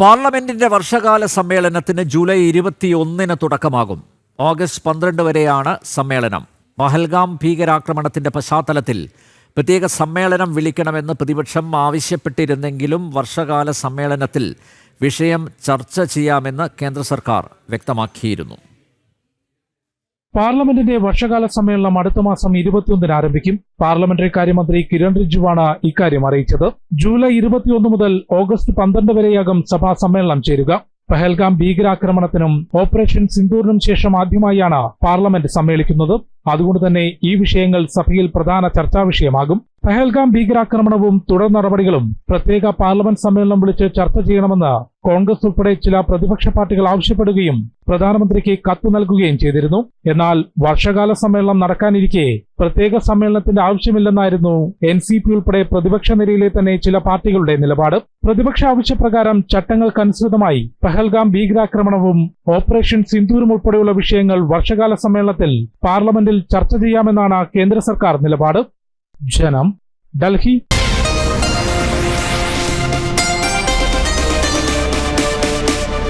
പാർലമെന്റിന്റെ വർഷകാല സമ്മേളനത്തിന് ജൂലൈ ഇരുപത്തിയൊന്നിന് തുടക്കമാകും. ഓഗസ്റ്റ് പന്ത്രണ്ട് വരെയാണ് സമ്മേളനം. പഹൽഗാം ഭീകരാക്രമണത്തിന്റെ പശ്ചാത്തലത്തിൽ പ്രത്യേക സമ്മേളനം വിളിക്കണമെന്ന് പ്രതിപക്ഷം ആവശ്യപ്പെട്ടിരുന്നെങ്കിലും വർഷകാല സമ്മേളനത്തിൽ വിഷയം ചർച്ച ചെയ്യാമെന്ന് കേന്ദ്ര സർക്കാർ വ്യക്തമാക്കിയിരുന്നു. പാർലമെന്റിന്റെ വർഷകാല സമ്മേളനം അടുത്ത മാസം ഇരുപത്തിയൊന്നിന് ആരംഭിക്കും. പാർലമെന്ററി കാര്യമന്ത്രി കിരൺ റിജിജുവാണ് ഇക്കാര്യം അറിയിച്ചത്. ജൂലൈ ഇരുപത്തിയൊന്ന് മുതൽ ഓഗസ്റ്റ് പന്ത്രണ്ട് വരെയാകും സഭാ സമ്മേളനം ചേരുക. പെഹൽഗാം ഭീകരാക്രമണത്തിനും ഓപ്പറേഷൻ സിന്ദൂറിനും ശേഷം ആദ്യമായാണ് പാർലമെന്റ് സമ്മേളിക്കുന്നത്. അതുകൊണ്ട് തന്നെ ഈ വിഷയങ്ങൾ സഭയിൽ പ്രധാന ചർച്ചാ വിഷയമാകും. പഹൽഗാം ഭീകരാക്രമണവും തുടർ നടപടികളും പ്രത്യേക പാർലമെന്റ് സമ്മേളനം വിളിച്ച് ചർച്ച ചെയ്യണമെന്ന് കോൺഗ്രസ് ഉൾപ്പെടെ ചില പ്രതിപക്ഷ പാർട്ടികൾ ആവശ്യപ്പെടുകയും പ്രധാനമന്ത്രിക്ക് കത്ത് നൽകുകയും ചെയ്തിരുന്നു. എന്നാൽ വർഷകാല സമ്മേളനം നടക്കാനിരിക്കെ പ്രത്യേക സമ്മേളനത്തിന്റെ ആവശ്യമില്ലെന്നായിരുന്നു എൻ സി പി ഉൾപ്പെടെ പ്രതിപക്ഷ നിരയിലെ തന്നെ ചില പാർട്ടികളുടെ നിലപാട്. പ്രതിപക്ഷ ആവശ്യപ്രകാരം ചട്ടങ്ങൾക്കനുസൃതമായി പഹൽഗാം ഭീകരാക്രമണവും ഓപ്പറേഷൻ സിന്ധൂരും ഉൾപ്പെടെയുള്ള വിഷയങ്ങൾ വർഷകാല സമ്മേളനത്തിൽ പാർലമെന്റിൽ ചർച്ച ചെയ്യാമെന്നാണ് കേന്ദ്ര സർക്കാർ നിലപാട്. जन्म डलही